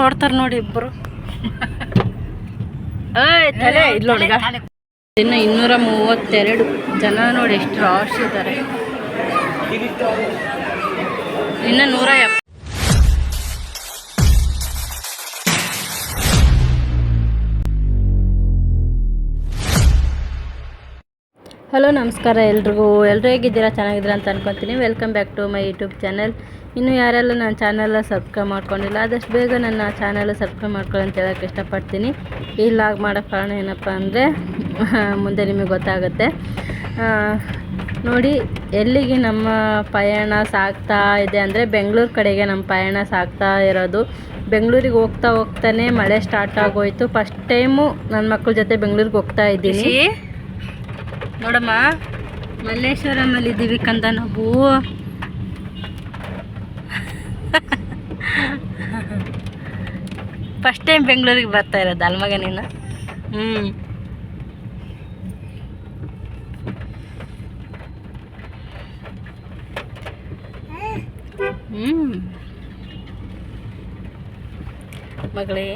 ನೋಡ್ತಾರೆ ನೋಡಿ ಇಬ್ಬರು ತಲೆ ಇಲ್ಲ ಇನ್ನು ಇನ್ನೂರ ಮೂವತ್ತೆರಡು ಜನ ನೋಡಿ ಎಷ್ಟು ರಾಶ್ ಇದ್ದಾರೆ ಇನ್ನು ನೂರ ಹಲೋ ನಮಸ್ಕಾರ ಎಲ್ರಿಗೂ. ಎಲ್ಲರೂ ಹೇಗಿದ್ದೀರಾ? ಚೆನ್ನಾಗಿದ್ದೀರಾ ಅಂತ ಅನ್ಕೊತೀನಿ. Welcome back to my YouTube channel ಇನ್ನು ಯಾರೆಲ್ಲ ನನ್ನ ಚಾನಲ್ನ ಸಬ್ಸ್ಕ್ರೈಬ್ ಮಾಡ್ಕೊಂಡಿಲ್ಲ ಆದಷ್ಟು ಬೇಗ ನನ್ನ ಚಾನಲ್ ಸಬ್ಸ್ಕ್ರೈಬ್ ಮಾಡ್ಕೊಳ್ಳಿ ಅಂತ ಹೇಳೋಕ್ಕೆ ಇಷ್ಟಪಡ್ತೀನಿ. ಈ ಲಾಗ್ ಮಾಡೋ ಕಾರಣ ಏನಪ್ಪ ಅಂದರೆ ಮುಂದೆ ನಿಮಗೆ ಗೊತ್ತಾಗುತ್ತೆ. ನೋಡಿ ಎಲ್ಲಿಗೆ ನಮ್ಮ ಪಯಣ ಸಾಗ್ತಾ ಇದೆ ಅಂದರೆ ಬೆಂಗಳೂರು ಕಡೆಗೆ ನಮ್ಮ ಪಯಣ ಸಾಗ್ತಾ ಇರೋದು. ಬೆಂಗಳೂರಿಗೆ ಹೋಗ್ತಾ ಹೋಗ್ತಾನೆ ಮಳೆ ಸ್ಟಾರ್ಟ್ ಆಗೋಯ್ತು. ಫಸ್ಟ್ ಟೈಮು ನನ್ನ ಮಕ್ಕಳ ಜೊತೆ ಬೆಂಗಳೂರಿಗೆ ಹೋಗ್ತಾ ಇದ್ದೀನಿ. ನೋಡಮ್ಮ ಮಲ್ಲೇಶ್ವರಮಲ್ಲಿ ಇದ್ದೀವಿ ಕಂದ ನಾವು. ಫಸ್ಟ್ ಟೈಮ್ ಬೆಂಗಳೂರಿಗೆ ಬರ್ತಾ ಇರೋದು ಅಲ್ಮಗ ನೀನು? ಹ್ಞೂ ಹ್ಞೂ ಮಗಳೇ.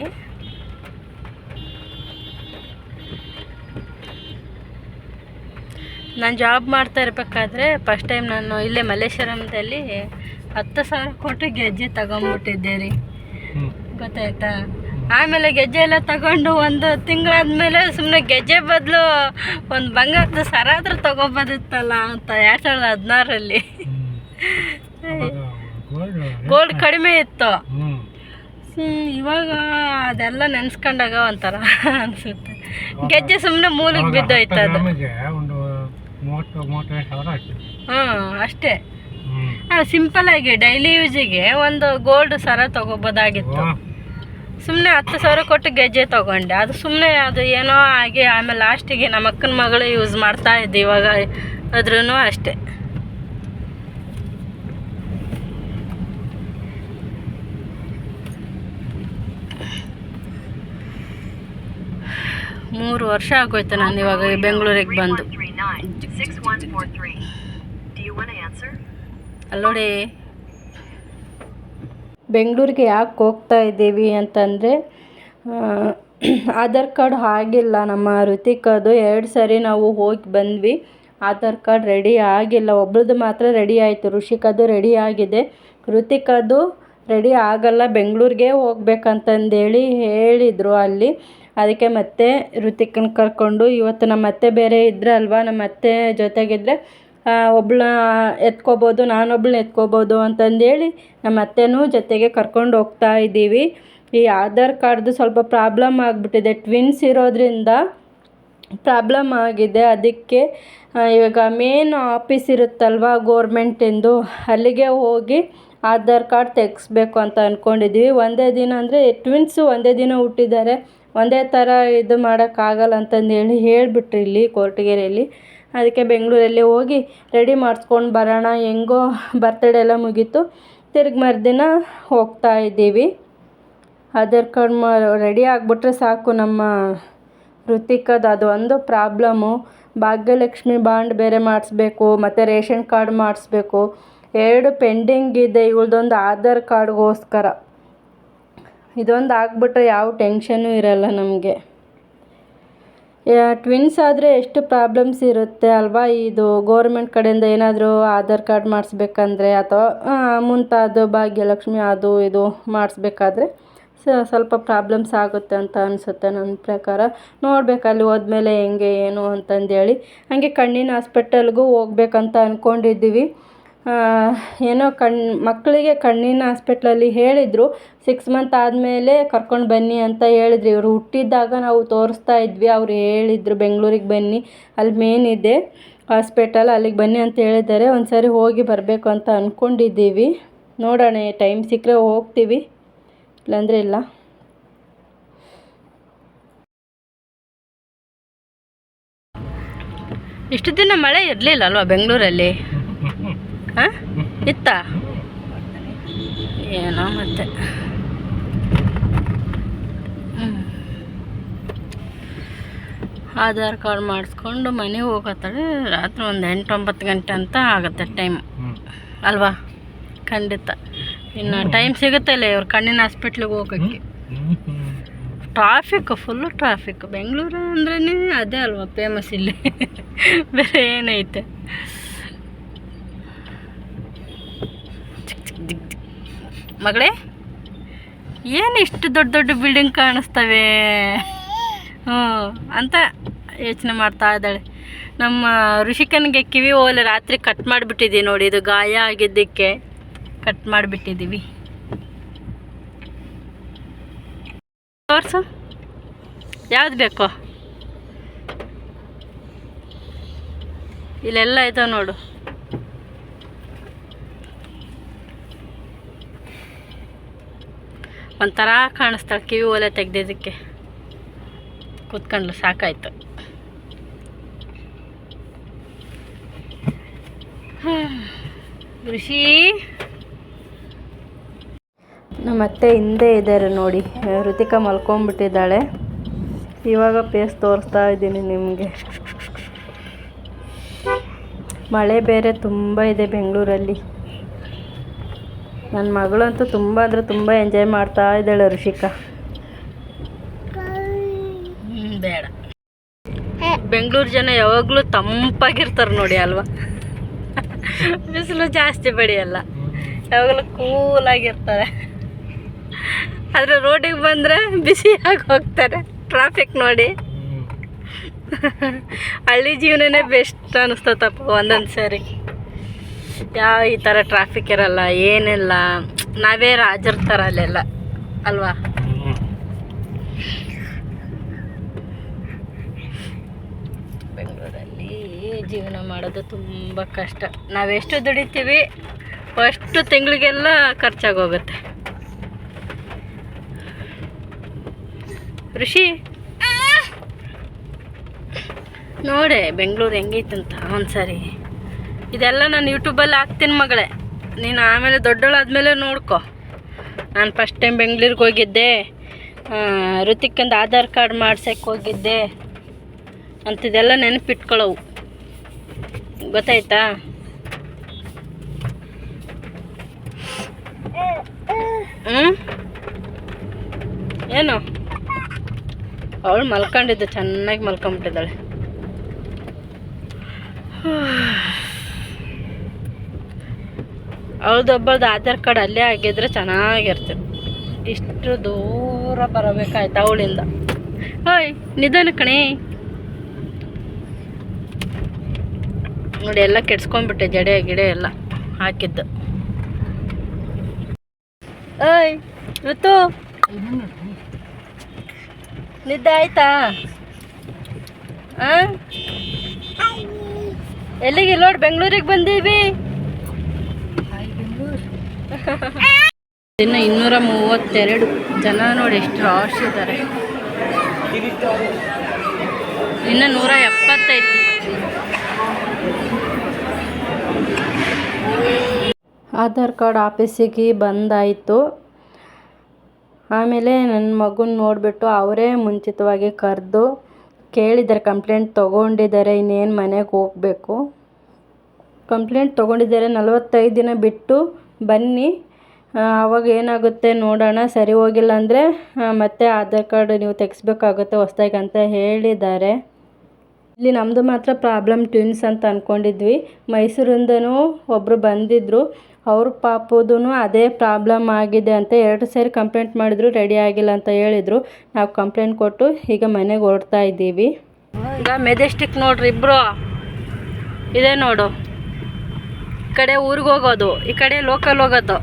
ನಾನು ಜಾಬ್ ಮಾಡ್ತಾ ಇರಬೇಕಾದ್ರೆ ಫಸ್ಟ್ ಟೈಮ್ ನಾನು ಇಲ್ಲೇ ಮಲ್ಲೇಶ್ವರಂದಲ್ಲಿ ಹತ್ತು ಸಾವಿರ ಕೊಟ್ಟು ಗೆಜ್ಜೆ ತಗೊಂಬಿಟ್ಟಿದ್ದೆ ರೀ. ಗೊತ್ತಾಯ್ತಾ? ಆಮೇಲೆ ಗೆಜ್ಜೆ ಎಲ್ಲ ತಗೊಂಡು ಒಂದು ತಿಂಗಳಾದ್ಮೇಲೆ ಸುಮ್ಮನೆ ಗೆಜ್ಜೆ ಬದಲು ಒಂದು ಬಂಗಾರದ ಸರ ಆದ್ರೂ ತಗೋಬೋದಿತ್ತಲ್ಲ ಅಂತ ಎರಡು ಸಾವಿರದ ಹದಿನಾರರಲ್ಲಿ. ಗೋಲ್ಡ್ ಕಡಿಮೆ ಇತ್ತು. ಇವಾಗ ಅದೆಲ್ಲ ನೆನೆಸ್ಕೊಂಡಾಗ ಒಂಥರ ಅನ್ಸುತ್ತೆ. ಗೆಜ್ಜೆ ಸುಮ್ಮನೆ ಮೂಲಿಗೆ ಬಿದ್ದೋಯ್ತು ಅದು ಹ್ಞೂ ಅಷ್ಟೇ. ಸಿಂಪಲ್ ಆಗಿ ಡೈಲಿ ಯೂಸಿಗೆ ಒಂದು ಗೋಲ್ಡ್ ಸರ ತಗೋಬೋದಾಗಿತ್ತು. ಸುಮ್ಮನೆ ಹತ್ತು ಸಾವಿರ ಕೊಟ್ಟು ಗೆಜ್ಜೆ ತಗೊಂಡೆ. ಅದು ಸುಮ್ಮನೆ ಅದು ಏನೋ ಆಗಿ ಆಮೇಲೆ ಲಾಸ್ಟಿಗೆ ನಮ್ಮ ಅಕ್ಕನ ಮಗಳು ಯೂಸ್ ಮಾಡ್ತಾ ಇದ್ದೆ ಇವಾಗ ಅದ್ರೂ ಅಷ್ಟೇ. ಮೂರು ವರ್ಷ ಆಗೋಯ್ತು ನಾನು ಇವಾಗ ಬೆಂಗಳೂರಿಗೆ ಬಂದು. ಅಲ್ಲೋಡಿ. ಬೆಂಗಳೂರಿಗೆ ಯಾಕೆ ಹೋಗ್ತಾ ಇದ್ದೀವಿ ಅಂತಂದರೆ ಆಧಾರ್ ಕಾರ್ಡ್ ಆಗಿಲ್ಲ. ನಮ್ಮ ಋತಿಕದು ಎರಡು ಸರಿ ನಾವು ಹೋಗಿ ಬಂದ್ವಿ. ಆಧಾರ್ ಕಾರ್ಡ್ ರೆಡಿ ಆಗಿಲ್ಲ. ಒಬ್ಳದ್ದು ಮಾತ್ರ ರೆಡಿ ಆಯಿತು. ಋಷಿಕದು ರೆಡಿ ಆಗಿದೆ. ಋತಿಕದು ರೆಡಿ ಆಗಲ್ಲ. ಬೆಂಗಳೂರಿಗೆ ಹೋಗ್ಬೇಕಂತಂದೇಳಿ ಹೇಳಿದರು ಅಲ್ಲಿ. ಅದಕ್ಕೆ ಮತ್ತೆ ಋತಿಕನ ಕರ್ಕೊಂಡು ಇವತ್ತು ನಮ್ಮ ಅತ್ತೆ ಬೇರೆ ಇದ್ರಲ್ವಾ? ನಮ್ಮ ಅತ್ತೆ ಜೊತೆಗಿದ್ರೆ ಒಬ್ಳ ಎತ್ಕೋಬೋದು, ನಾನೊಬ್ಳನ್ನ ಎತ್ಕೋಬೋದು ಅಂತಂದೇಳಿ ನಮ್ಮ ಅತ್ತೆನೂ ಜೊತೆಗೆ ಕರ್ಕೊಂಡು ಹೋಗ್ತಾ ಇದ್ದೀವಿ. ಈ ಆಧಾರ್ ಕಾರ್ಡ್ದು ಸ್ವಲ್ಪ ಪ್ರಾಬ್ಲಮ್ ಆಗಿಬಿಟ್ಟಿದೆ. ಟ್ವಿನ್ಸ್ ಇರೋದ್ರಿಂದ ಪ್ರಾಬ್ಲಮ್ ಆಗಿದೆ. ಅದಕ್ಕೆ ಇವಾಗ ಮೇನ್ ಆಫೀಸ್ ಇರುತ್ತಲ್ವ ಗೋರ್ಮೆಂಟಿಂದು ಅಲ್ಲಿಗೆ ಹೋಗಿ ಆಧಾರ್ ಕಾರ್ಡ್ ತೆಗೆಸ್ಬೇಕು ಅಂತ ಅಂದ್ಕೊಂಡಿದ್ದೀವಿ ಒಂದೇ ದಿನ ಅಂದರೆ, ಟ್ವಿನ್ಸು ಒಂದೇ ದಿನ ಹುಟ್ಟಿದ್ದಾರೆ. ಒಂದೇ ಥರ ಇದು ಮಾಡೋಕ್ಕಾಗಲ್ಲ ಅಂತಂದೇಳಿ ಹೇಳಿಬಿಟ್ರು ಇಲ್ಲಿ ಕೊರಟಗೆರೆಯಲ್ಲಿ. ಅದಕ್ಕೆ ಬೆಂಗಳೂರಲ್ಲಿ ಹೋಗಿ ರೆಡಿ ಮಾಡಿಸ್ಕೊಂಡು ಬರೋಣ, ಹೆಂಗೋ ಬರ್ತಡೇ ಎಲ್ಲ ಮುಗೀತು. ತಿರ್ಗಿ ಮರುದಿನ ಹೋಗ್ತಾ ಇದ್ದೀವಿ. ಆಧಾರ್ ಕಾರ್ಡ್ ಮ ರೆಡಿ ಆಗಿಬಿಟ್ರೆ ಸಾಕು ನಮ್ಮ ಋತಿಕದ ಅದು ಒಂದು ಪ್ರಾಬ್ಲಮ್ಮು ಭಾಗ್ಯಲಕ್ಷ್ಮಿ ಬಾಂಡ್ ಬೇರೆ ಮಾಡಿಸ್ಬೇಕು, ಮತ್ತು ರೇಷನ್ ಕಾರ್ಡ್ ಮಾಡಿಸ್ಬೇಕು. ಎರಡು ಪೆಂಡಿಂಗ್ ಇದೆ, ಇವಳ್ದೊಂದು ಆಧಾರ್ ಕಾರ್ಡ್ಗೋಸ್ಕರ. ಇದೊಂದು ಆಗಿಬಿಟ್ರೆ ಯಾವ ಟೆನ್ಷನ್ನು ಇರಲ್ಲ ನಮಗೆ. ಟ್ವಿನ್ಸ್ ಆದರೆ ಎಷ್ಟು ಪ್ರಾಬ್ಲಮ್ಸ್ ಇರುತ್ತೆ ಅಲ್ವಾ ಇದು? ಗೋರ್ಮೆಂಟ್ ಕಡೆಯಿಂದ ಏನಾದರೂ ಆಧಾರ್ ಕಾರ್ಡ್ ಮಾಡಿಸ್ಬೇಕಂದ್ರೆ ಅಥವಾ ಮುಂತಾದ ಭಾಗ್ಯಲಕ್ಷ್ಮಿ ಅದು ಇದು ಮಾಡಿಸ್ಬೇಕಾದ್ರೆ ಸ್ವಲ್ಪ ಪ್ರಾಬ್ಲಮ್ಸ್ ಆಗುತ್ತೆ ಅಂತ ಅನಿಸುತ್ತೆ ನನ್ನ ಪ್ರಕಾರ. ನೋಡ್ಬೇಕು ಅಲ್ಲಿ ಹೋದ್ಮೇಲೆ ಹೆಂಗೆ, ಏನು ಅಂತಂದೇಳಿ. ಹಾಗೆ ಕಣ್ಣಿನ ಹಾಸ್ಪಿಟಲ್ಗೂ ಹೋಗ್ಬೇಕಂತ ಅಂದ್ಕೊಂಡಿದ್ದೀವಿ ಏನೋ ಕಣ್, ಮಕ್ಕಳಿಗೆ ಕಣ್ಣಿನ ಹಾಸ್ಪಿಟ್ಲಲ್ಲಿ ಹೇಳಿದರು. ಸಿಕ್ಸ್ ಮಂತ್ ಆದಮೇಲೆ ಕರ್ಕೊಂಡು ಬನ್ನಿ ಅಂತ ಹೇಳಿದ್ರು. ಇವರು ಹುಟ್ಟಿದ್ದಾಗ ನಾವು ತೋರಿಸ್ತಾ ಇದ್ವಿ. ಅವ್ರು ಹೇಳಿದ್ರು, ಬೆಂಗಳೂರಿಗೆ ಬನ್ನಿ. ಅಲ್ಲಿ ಮೇನ್ ಇದೆ. ಹಾಸ್ಪಿಟಲ್ ಅಲ್ಲಿಗೆ ಬನ್ನಿ ಅಂತ ಹೇಳಿದ್ದಾರೆ. ಒಂದು ಸರಿ ಹೋಗಿ ಬರಬೇಕು ಅಂತ ಅಂದ್ಕೊಂಡಿದ್ದೀವಿ ನೋಡೋಣ ಟೈಮ್ ಸಿಕ್ಕರೆ ಹೋಗ್ತೀವಿ. ಇಲ್ಲಾಂದರೆ ಇಲ್ಲ. ಇಷ್ಟು ದಿನ ಮಳೆ ಇರಲಿಲ್ಲ ಅಲ್ವಾ ಬೆಂಗಳೂರಲ್ಲಿ? ಹಾಂ? ಇತ್ತ? ಏನೋ ಮತ್ತೆ. ಆಧಾರ್ ಕಾರ್ಡ್ ಮಾಡಿಸ್ಕೊಂಡು ಮನೆಗೆ ಹೋಗತ್ತಾಳೆ ರಾತ್ರಿ ಒಂದು ಎಂಟು ಒಂಬತ್ತು ಗಂಟೆ ಅಂತ ಆಗುತ್ತೆ ಟೈಮ್. ಅಲ್ವಾ? ಖಂಡಿತ. ಇನ್ನು ಟೈಮ್ ಸಿಗುತ್ತಲ್ಲ ಇವ್ರ ಕಣ್ಣಿನ ಹಾಸ್ಪಿಟ್ಲಿಗೆ ಹೋಗೋಕ್ಕೆ. ಟ್ರಾಫಿಕ್ ಫುಲ್ಲು ಟ್ರಾಫಿಕ್ ಬೆಂಗಳೂರು ಅಂದ್ರೇ ಅದೇ ಅಲ್ವಾ ಫೇಮಸ್ ಇಲ್ಲಿ. ಬೇರೆ ಏನೈತೆ? ಮಗಳೇ, ಏನು ಇಷ್ಟು ದೊಡ್ಡ ದೊಡ್ಡ ಬಿಲ್ಡಿಂಗ್ ಕಾಣಿಸ್ತವೆ? ಹ್ಞೂ, ಅಂತ ಯೋಚನೆ ಮಾಡ್ತಾ ಇದ್ದಾಳೆ. ನಮ್ಮ ಋಷಿಕನಿಗೆ ಕಿವಿ ಓಲೆ ರಾತ್ರಿ ಕಟ್ ಮಾಡಿಬಿಟ್ಟಿದ್ದೀವಿ ನೋಡಿ, ಇದು ಗಾಯ ಆಗಿದ್ದಕ್ಕೆ ಕಟ್ ಮಾಡಿಬಿಟ್ಟಿದ್ದೀವಿ. ತೋರ್ಸು, ಯಾವ್ದು ಬೇಕೋ? ಇಲ್ಲೆಲ್ಲ ಇದಾವೆ ನೋಡು. ಒಂಥರ ಕಾಣಿಸ್ತಾಳೆ ಕಿವಿ ಒಲೆ ತೆಗ್ದಿದ್ದಕ್ಕೆ. ಕೂತ್ಕೊಂಡ್ಲು ಸಾಕಾಯ್ತು. ಋಷಿ. ನಮ್ಮ ಅತ್ತೆ ಹಿಂದೆ ಇದ್ದಾರೆ ನೋಡಿ. ಋತಿಕಾ ಮಲ್ಕೊಂಡ್ಬಿಟ್ಟಿದ್ದಾಳೆ. ಇವಾಗ ಪೇಸ್ ತೋರಿಸ್ತಾ ಇದ್ದೀನಿ ನಿಮಗೆ. ಮಳೆ ಬೇರೆ ತುಂಬ ಇದೆ ಬೆಂಗಳೂರಲ್ಲಿ. ನನ್ನ ಮಗಳಂತೂ ತುಂಬ ಅಂದರೆ ತುಂಬ ಎಂಜಾಯ್ ಮಾಡ್ತಾ ಇದ್ದಾಳೆ ಋಷಿಕಾ. ಹ್ಮ್, ಬೇಡ. ಬೆಂಗಳೂರು ಜನ ಯಾವಾಗಲೂ ತಂಪಾಗಿರ್ತಾರೆ ನೋಡಿ ಅಲ್ವಾ? ಬಿಸಿಲು ಜಾಸ್ತಿ ಬೆಳೆಯಲ್ಲ. ಯಾವಾಗಲೂ ಕೂಲಾಗಿರ್ತಾರೆ ಆದರೆ ರೋಡಿಗೆ ಬಂದರೆ ಬಿಸಿಯಾಗಿ ಹೋಗ್ತಾರೆ. ಟ್ರಾಫಿಕ್ ನೋಡಿ. ಹಳ್ಳಿ ಜೀವನನೇ ಬೆಸ್ಟ್ ಅನ್ನಿಸ್ತತಪ್ಪ ಒಂದೊಂದು ಸರಿ ಯಾವ ಈ ಥರ ಟ್ರಾಫಿಕ್ ಇರಲ್ಲ, ಏನಿಲ್ಲ. ನಾವೇ ರಾಜರ ಥರ ಅಲ್ಲೆಲ್ಲ ಅಲ್ವಾ? ಬೆಂಗಳೂರಲ್ಲಿ ಜೀವನ ಮಾಡೋದು ತುಂಬ ಕಷ್ಟ. ನಾವೆಷ್ಟು ದುಡಿತೀವಿ, ಅಷ್ಟು ತಿಂಗಳಿಗೆಲ್ಲ ಖರ್ಚಾಗೋಗುತ್ತೆ. ಋಷಿ? ನೋಡೆ, ಬೆಂಗಳೂರು ಹೆಂಗೈತಂತ ಒಂದ್ಸರಿ. ಇದೆಲ್ಲ ನಾನು ಯೂಟ್ಯೂಬಲ್ಲಿ ಹಾಕ್ತೀನಿ ಮಗಳೇ. ನೀನು ಆಮೇಲೆ ದೊಡ್ಡೋಳಾದ್ಮೇಲೆ ನೋಡ್ಕೊ. ನಾನು ಫಸ್ಟ್ ಟೈಮ್ ಬೆಂಗಳೂರಿಗೆ ಹೋಗಿದ್ದೆ. ಋತಿಕ್ಕಂದು ಆಧಾರ್ ಕಾರ್ಡ್ ಮಾಡ್ಸೋಕ್ಕೆ ಹೋಗಿದ್ದೆ. ಅಂಥದ್ದೆಲ್ಲ ನೆನಪಿಟ್ಕೊಳ್ಳವು ಗೊತ್ತಾಯ್ತಾ? ಹ್ಞೂ ಏನು? ಅವಳು ಮಲ್ಕೊಂಡಿದ್ದು, ಚೆನ್ನಾಗಿ ಮಲ್ಕೊಂಬಿಟ್ಟಿದ್ದಾಳೆ. ಅವಳದು ಒಬ್ಬಳದು ಆಧಾರ್ ಕಾರ್ಡ್ ಅಲ್ಲೇ ಆಗಿದ್ರೆ ಚೆನ್ನಾಗಿರ್ತದೆ ಇಷ್ಟು ದೂರ ಬರಬೇಕಾಯ್ತು ಅವಳಿಂದ. ಓಯ್, ನಿಧಾನ ಕಣಿ. ನೋಡಿ, ಎಲ್ಲ ಕೆಡ್ಸ್ಕೊಂಡ್ಬಿಟ್ಟೆ, ಜಡೆ, ಗಿಡೆ ಎಲ್ಲ ಹಾಕಿದ್ದು. ಓಯ್, ಋತು. ನಿದ್ದೆ ಆಯ್ತಾ? ಹಾಂ ಎಲ್ಲಿಗೆ? ನೋಡಿ ಬೆಂಗಳೂರಿಗೆ ಬಂದೀವಿ ಇನ್ನು ಇನ್ನೂರ ಮೂವತ್ತೆರಡು ಜನ ನೋಡಿ ಎಷ್ಟು ರಾಶ್ ಇದ್ದಾರೆ ಇನ್ನು ನೂರ ಎಪ್ಪತ್ತೈದು. ಆಧಾರ್ ಕಾರ್ಡ್ ಆಫೀಸಿಗೆ ಬಂದಾಯಿತು. ಆಮೇಲೆ ನನ್ನ ಮಗುನ ನೋಡಿಬಿಟ್ಟು ಅವರೇ ಮುಂಚಿತವಾಗಿ ಕರೆದು ಕೇಳಿದ್ದಾರೆ, ಕಂಪ್ಲೇಂಟ್ ತೊಗೊಂಡಿದ್ದಾರೆ, ಇನ್ನೇನು ಮನೆಗೆ ಹೋಗಬೇಕು. ಕಂಪ್ಲೇಂಟ್ ತೊಗೊಂಡಿದ್ದಾರೆ, ನಲವತ್ತೈದು ದಿನ ಬಿಟ್ಟು ಬನ್ನಿ. ಆವಾಗ ಏನಾಗುತ್ತೆ ನೋಡೋಣ. ಸರಿ ಹೋಗಿಲ್ಲ ಅಂದರೆ ಮತ್ತೆ ಆಧಾರ್ ಕಾರ್ಡ್ ನೀವು ತೆಗೆಸ್ಬೇಕಾಗುತ್ತೆ ಹೊಸ್ದಾಗಿ ಅಂತ ಹೇಳಿದ್ದಾರೆ. ಇಲ್ಲಿ ನಮ್ಮದು ಮಾತ್ರ ಪ್ರಾಬ್ಲಮ್ ಟ್ವಿನ್ಸ್ ಅಂತ ಅಂದ್ಕೊಂಡಿದ್ವಿ ಮೈಸೂರಿಂದನೂ ಒಬ್ಬರು ಬಂದಿದ್ದರು ಅವ್ರ ಪಾಪದೂ ಅದೇ ಪ್ರಾಬ್ಲಮ್ ಆಗಿದೆ ಅಂತ ಎರಡು ಸೇರಿ ಕಂಪ್ಲೇಂಟ್ ಮಾಡಿದ್ರು, ರೆಡಿ ಆಗಿಲ್ಲ ಅಂತ ಹೇಳಿದರು. ನಾವು ಕಂಪ್ಲೇಂಟ್ ಕೊಟ್ಟು ಈಗ ಮನೆಗೆ ಹೊರಡ್ತಾ ಇದ್ದೀವಿ. ಈಗ ಮೆಜೆಸ್ಟಿಕ್ ನೋಡ್ರಿ ಇಬ್ಬರು ಇದೆ ನೋಡು. ಕಡೆ ಊರಿಗೆ ಹೋಗೋದು ಈ ಕಡೆ ಲೋಕಲ್ ಹೋಗೋದು.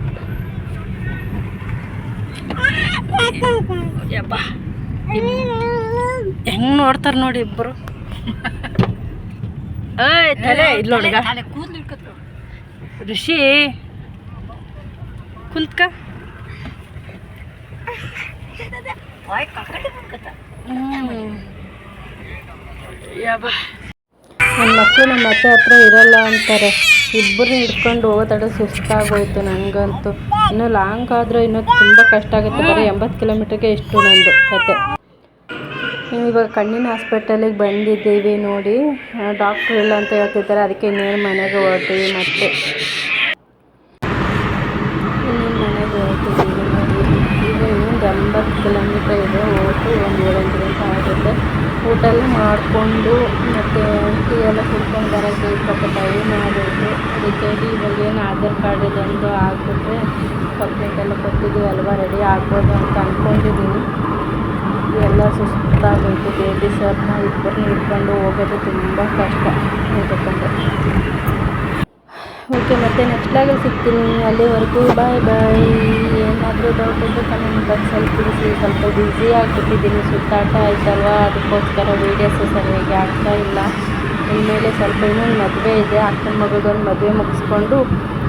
ಹೆಂಗ್ ನೋಡ್ತಾರ ನೋಡಿ ಇಬ್ರು. ಏಯ್ ತಲೆ ಇಲ್ಲ ಋಷಿ ಕುಂತ್ಕ. ನನ್ನ ಮಕ್ಕಳು ನಮ್ಮ ಅತ್ತೆ ಹತ್ರ ಇರಲ್ಲ ಅಂತಾರೆ. ಇಬ್ಬರನ್ನ ಹಿಡ್ಕೊಂಡು ಹೋಗೋದಾದ್ರೆ ಸುಸ್ತಾಗೋಯಿತು ನನಗಂತೂ ಇನ್ನು ಲಾಂಗ್ ಆದರೆ ಇನ್ನೂ ತುಂಬ ಕಷ್ಟ ಆಗುತ್ತೆ ಬರೀ ಎಂಬತ್ತು ಕಿಲೋಮೀಟ್ರಿಗೆ ಇಷ್ಟು ನಂದು ಕತೆ. ಇವಾಗ ಕಣ್ಣಿನ ಹಾಸ್ಪಿಟಲಿಗೆ ಬಂದಿದ್ದೀವಿ ನೋಡಿ. ಡಾಕ್ಟ್ರ್ ಇಲ್ಲ ಅಂತ ಹೇಳ್ತಿದ್ದಾರೆ ಅದಕ್ಕೆ ಇನ್ನೇನು ಮನೆಗೆ ಹೋಗ್ತೀವಿ ಮತ್ತೆ ಇನ್ನೇನು ಮನೆಗೆ ಹೊರಟಿದ್ದೀವಿ ನೋಡಿ ಈಗ ಇನ್ನೊಂದು ಎಂಬತ್ತು ಕಿಲೋಮೀಟ್ರ್ ಊಟ ಎಲ್ಲ ಮಾಡಿಕೊಂಡು ಮತ್ತು ಟೀ ಎಲ್ಲ ಕುಡ್ಕೊಂಡು ಬರೋಕ್ಕೆ ಸ್ವಲ್ಪ ಟೈಮ್ ಆಗೋಯ್ತು ಅದಕ್ಕೆ ಇವಾಗ ಏನು ಆಧಾರ್ ಕಾರ್ಡ್ ಇದೊಂದು ಆಗಿಬಿಟ್ರೆ ಕಂಪ್ಲೇಂಟ್ ಎಲ್ಲ ಕೊಟ್ಟಿದ್ದೀವಿ ಅಲ್ವಾ ರೆಡಿ ಆಗ್ಬೋದು ಅಂತ ಅಂದ್ಕೊಂಡಿದ್ದೀನಿ ಎಲ್ಲ ಸುಸ್ತಾಗೋಯ್ತು ಬೇಬಿ ಸರ್ನ ಇಬ್ಬರನ್ನ ಇಟ್ಕೊಂಡು ಹೋಗೋದು ತುಂಬ ಕಷ್ಟ ಹೇಳ್ಬೇಕಂದ್ರೆ ಓಕೆ ಮತ್ತೆ ನೆಕ್ಸ್ಟ್ ಲಾಗಲ್ಲಿ ಸಿಗ್ತೀನಿ ಅಲ್ಲಿವರೆಗೂ ಬಾಯ್ ಬಾಯ್ ಏನಾದರೂ ಡೌಟ್ ಇದ್ದರೆ ಕಮೆಂಟ್ ಬಾಕ್ಸಲ್ಲಿ ತಿಳಿಸಿ. ಸ್ವಲ್ಪ ಬ್ಯುಸಿ ಆಗಿಬಿಟ್ಟಿದ್ದೀನಿ ಸುತ್ತಾಟ ಆಯ್ತಲ್ವಾ ಅದಕ್ಕೋಸ್ಕರ ವೀಡಿಯೋಸು ಸರಿಯಾಗಿ ಆಗ್ತಾ ಇಲ್ಲ. ಇನ್ಮೇಲೆ ಸ್ವಲ್ಪ ಇನ್ನೊಂದು ಮದುವೆ ಇದೆ, ಅಕ್ಕನ ಮಗದೊಂದು ಮದುವೆ ಮುಗಿಸ್ಕೊಂಡು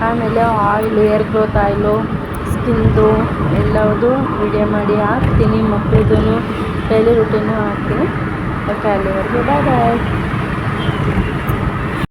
ಆಮೇಲೆ ಆಯಿಲು ಏರ್ ಗ್ರೋತ್ ಆಯಿಲು ಸ್ಕಿನ್ದು ಎಲ್ಲದು ವಿಡಿಯೋ ಮಾಡಿ ಹಾಕ್ತೀನಿ. ಮಕ್ಕಳದ್ದು ಡೈಲಿ ರುಟೀನು ಹಾಕ್ತೀನಿ. ಓಕೆ ಅಲ್ಲಿವರೆಗೂ ಬಾಯ್ ಬಾಯ್